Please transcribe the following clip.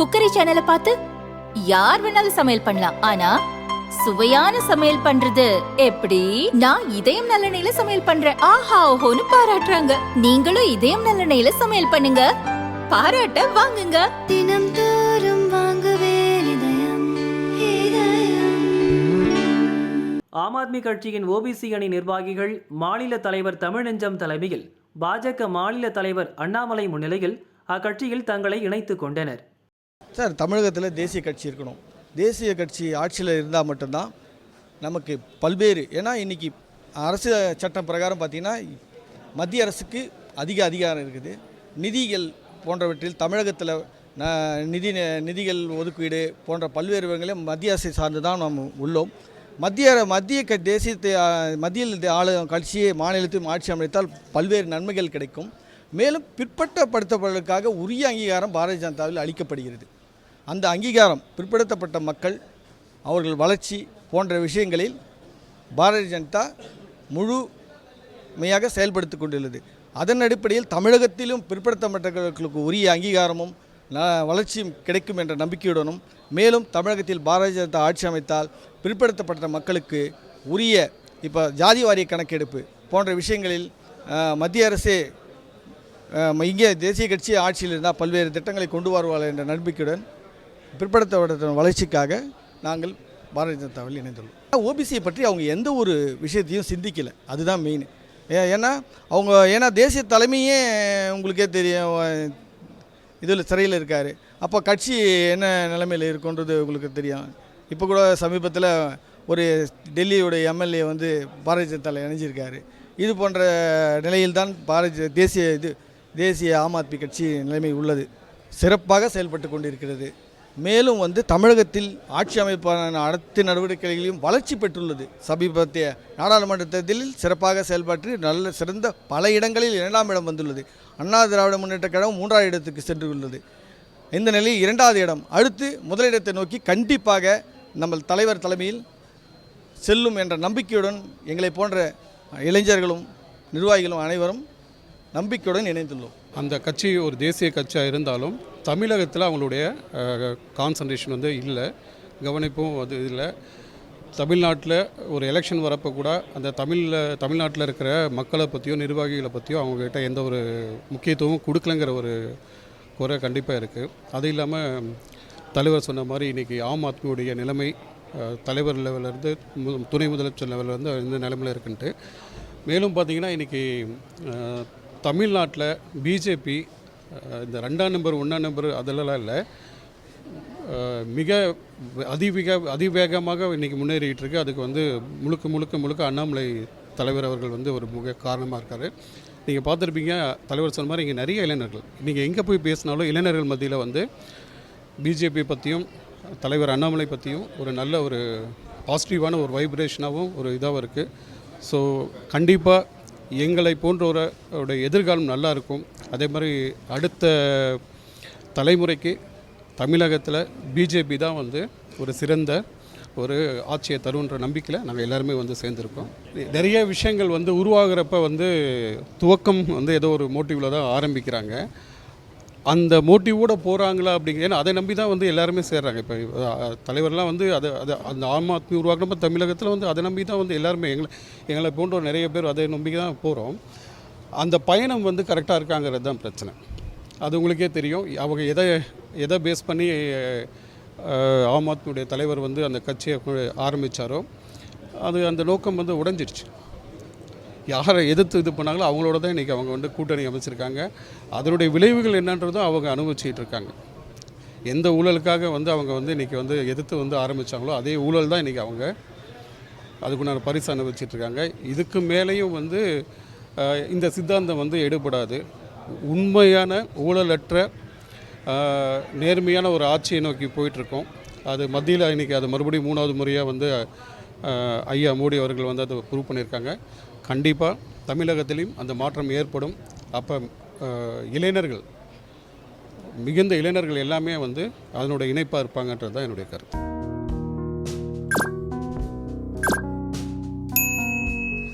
Cookery சேனலை பார்த்து யார் வேணாலும் சமையல் பண்ணலாம். ஆனா சுவையான சமையல் பண்றது எப்படி? நான் இதயம் நல்லெண்ணெயில சமையல் பண்றேன். ஆஹா ஓஹோன்னு பாராட்டுறாங்க. நீங்களும் இதயம் நல்லெண்ணெயில சமையல் பண்ணுங்க. பாராட்ட வாங்குங்க. தினம் தோறும் வாங்குவே ஆம் ஆத்மி கட்சியின் ஓபிசி அணி நிர்வாகிகள் மாநில தலைவர் தமிழெஞ்சம் தலைமையில் பாஜக மாநில தலைவர் அண்ணாமலை முன்னிலையில் அக்கட்சியில் தங்களை இணைத்துக் கொண்டனர். சார் தமிழகத்தில் தேசிய கட்சி இருக்கணும். தேசிய கட்சி ஆட்சியில் இருந்தால் மட்டும்தான் நமக்கு பல்வேறு ஏன்னா இன்றைக்கி அரசு சட்டம் பிரகாரம் பார்த்திங்கன்னா மத்திய அரசுக்கு அதிக அதிகாரம் இருக்குது. நிதிகள் போன்றவற்றில் தமிழகத்தில் ந- நிதி நிதிகள் ஒதுக்கீடு போன்ற பல்வேறு விவரங்களையும் மத்திய அரசை சார்ந்து தான் நாம் உள்ளோம். மத்திய அர- மத்திய க தேசியத்தை மத்தியில் ஆளு கட்சியை மாநிலத்தையும் ஆட்சி அமைத்தால் பல்வேறு நன்மைகள் கிடைக்கும். மேலும் பிற்பட்டப்படுத்தப்படுவதற்காக உரிய அங்கீகாரம் பாரதிய ஜனதாவில் அளிக்கப்படுகிறது. அந்த அங்கீகாரம் பிற்படுத்தப்பட்ட மக்கள் அவர்கள் வளர்ச்சி போன்ற விஷயங்களில் பாரதிய ஜனதா முழுமையாக செயல்படுத்தி கொண்டுள்ளது. அதன் அடிப்படையில் தமிழகத்திலும் பிற்படுத்தப்பட்டவர்களுக்கு உரிய அங்கீகாரமும் வளர்ச்சியும் கிடைக்கும் என்ற நம்பிக்கையுடனும் மேலும் தமிழகத்தில் பாரதிய ஜனதா ஆட்சி அமைத்தால் பிற்படுத்தப்பட்ட மக்களுக்கு உரிய இப்போ ஜாதி வாரிய கணக்கெடுப்பு போன்ற விஷயங்களில் மத்திய அரசே இங்கே தேசிய கட்சி ஆட்சியில் இருந்தால் பல்வேறு திட்டங்களை கொண்டு வருவார்கள் என்ற நம்பிக்கையுடன் பிற்படுத்தப்பட்ட வளர்ச்சிக்காக நாங்கள் பாரதிய ஜனதாவில் இணைந்துள்ளோம். ஓபிசியை பற்றி அவங்க எந்த ஒரு விஷயத்தையும் சிந்திக்கலை. அதுதான் மெயின் ஏன்னா அவங்க ஏன்னா தேசிய தலைமையே உங்களுக்கே தெரியும் இதில் சிறையில் இருக்கார். அப்போ கட்சி என்ன நிலைமையில் இருக்குன்றது உங்களுக்கு தெரியும். இப்போ கூட சமீபத்தில் ஒரு டெல்லியுடைய எம்எல்ஏ வந்து பாரதிய ஜனதாவில் இணைஞ்சிருக்காரு. இது போன்ற நிலையில்தான் பாரதிய தேசிய இது தேசிய ஆம் ஆத்மி கட்சி நிலைமை உள்ளது. சிறப்பாக செயல்பட்டு கொண்டிருக்கிறது. மேலும் வந்து தமிழகத்தில் ஆட்சி அமைப்பான அனைத்து நடவடிக்கைகளையும் வளர்ச்சி பெற்றுள்ளது. சமீபத்திய நாடாளுமன்ற தேர்தலில் சிறப்பாக செயல்பட்டு நல்ல சிறந்த பல இடங்களில் இரண்டாம் இடம் வந்துள்ளது. அண்ணா திராவிட முன்னேற்ற கழகம் மூன்றாவது இடத்துக்கு சென்றுள்ளது. இந்த நிலையில் இரண்டாவது இடம். அடுத்து முதலிடத்தை நோக்கி கண்டிப்பாக நம்ம தலைவர் தலைமையில் செல்லும் என்ற நம்பிக்கையுடன் எங்களை போன்ற இளைஞர்களும் நிர்வாகிகளும் அனைவரும் நம்பிக்கையுடன் இணைந்துள்ளோம். அந்த கட்சி ஒரு தேசிய கட்சியாக இருந்தாலும் தமிழகத்தில் அவங்களுடைய கான்சன்ட்ரேஷன் வந்து இல்லை. கவனிப்பும் அது இல்லை. தமிழ்நாட்டில் ஒரு எலெக்ஷன் வரப்போ கூட அந்த தமிழில் தமிழ்நாட்டில் இருக்கிற மக்களை பற்றியோ நிர்வாகிகளை பற்றியோ அவங்கக்கிட்ட எந்த ஒரு முக்கியத்துவமும் கொடுக்கலங்கிற ஒரு குறை கண்டிப்பாக இருக்குது அது இல்லாமல் தலைவர் சொன்ன மாதிரி இன்றைக்கி ஆம் ஆத்மியுடைய நிலைமை தலைவர் லெவலேருந்து துணை முதலமைச்சர் லெவலேருந்து இந்த நிலைமையில் இருக்குன்ட்டு. மேலும் பார்த்திங்கன்னா இன்றைக்கி தமிழ்நாட்டில் பிஜேபி இந்த ரெண்டாம் நம்பர் ஒன்றாம் நம்பர் அதெல்லாம் இல்லை. மிக அதிவேக அதிவேகமாக இன்றைக்கி முன்னேறிட்டு இருக்கு. அதுக்கு வந்து முழுக்க முழுக்க முழுக்க அண்ணாமலை தலைவர் அவர்கள் வந்து ஒரு முக காரணமாக இருக்கார். நீங்கள் பார்த்துருப்பீங்க தலைவர் சொன்ன மாதிரி இங்கே நிறைய இளைஞர்கள். நீங்கள் எங்கே போய் பேசினாலும் இளைஞர்கள் மத்தியில் வந்து பிஜேபி பற்றியும் தலைவர் அண்ணாமலை பற்றியும் ஒரு நல்ல ஒரு பாசிட்டிவான ஒரு வைப்ரேஷனாகவும் ஒரு இதாகவும் இருக்குது ஸோ கண்டிப்பாக எங்களை போன்றவரோட எதிர்காலம் நல்லா இருக்கும். அதே மாதிரி அடுத்த தலைமுறைக்கு தமிழகத்தில் பிஜேபி தான் வந்து ஒரு சிறந்த ஒரு ஆட்சியை தருன்ற நம்பிக்கையில் நாங்கள் எல்லாருமே வந்து சேர்ந்துருக்கோம். நிறைய விஷயங்கள் வந்து உருவாகிறப்ப வந்து துவக்கம் வந்து ஏதோ ஒரு மோட்டிவில் தான் ஆரம்பிக்கிறாங்க. அந்த மோட்டிவோட போகிறாங்களா அப்படிங்கிற ஏன்னா அதை நம்பி தான் வந்து எல்லாருமே சேர்றாங்க. இப்போ தலைவர்லாம் வந்து அதை அதை அந்த ஆம் ஆத்மி உருவாக்கினப்ப தமிழகத்தில் வந்து அதை நம்பி தான் வந்து எல்லாருமே எங்களை எங்களை போன்ற நிறைய பேர் அதை நம்பி தான் போகிறோம் அந்த பயணம் வந்து கரெக்டாக இருக்காங்கிறது தான் பிரச்சனை. அது உங்களுக்கே தெரியும். அவங்க எதை எதை பேஸ் பண்ணி ஆம் ஆத்மியுடைய தலைவர் வந்து அந்த கட்சியை ஆரம்பித்தாரோ அது அந்த நோக்கம் வந்து உடஞ்சிடுச்சு யாரை எதிர்த்து இது பண்ணாங்களோ அவங்களோட தான் இன்றைக்கி அவங்க வந்து கூட்டணி அமைச்சிருக்காங்க. அதனுடைய விளைவுகள் என்னன்றதும் அவங்க அனுபவிச்சுட்டு இருக்காங்க. எந்த ஊழலுக்காக வந்து அவங்க வந்து இன்றைக்கி வந்து எதிர்த்து வந்து ஆரம்பித்தாங்களோ அதே ஊழல் தான் இன்றைக்கி அவங்க அதுக்குண்டான பரிசு அனுபவிச்சுட்டு இருக்காங்க. இதுக்கு மேலேயும் வந்து இந்த சித்தாந்தம் வந்து எடுபடாது. உண்மையான ஊழலற்ற நேர்மையான ஒரு ஆட்சியை நோக்கி போயிட்டுருக்கோம். அது மத்தியில் இன்றைக்கி அது மறுபடியும் மூணாவது முறையாக வந்து ஐயா மோடி அவர்கள் வந்து அதை ப்ரூவ் பண்ணியிருக்காங்க. கண்டிப்பாக தமிழகத்திலையும் அந்த மாற்றம் ஏற்படும். அப்போ இளைஞர்கள் மிகுந்த இளைஞர்கள் எல்லாமே வந்து அதனுடைய இணைப்பாக இருப்பாங்கன்றது தான் என்னுடைய கருத்து.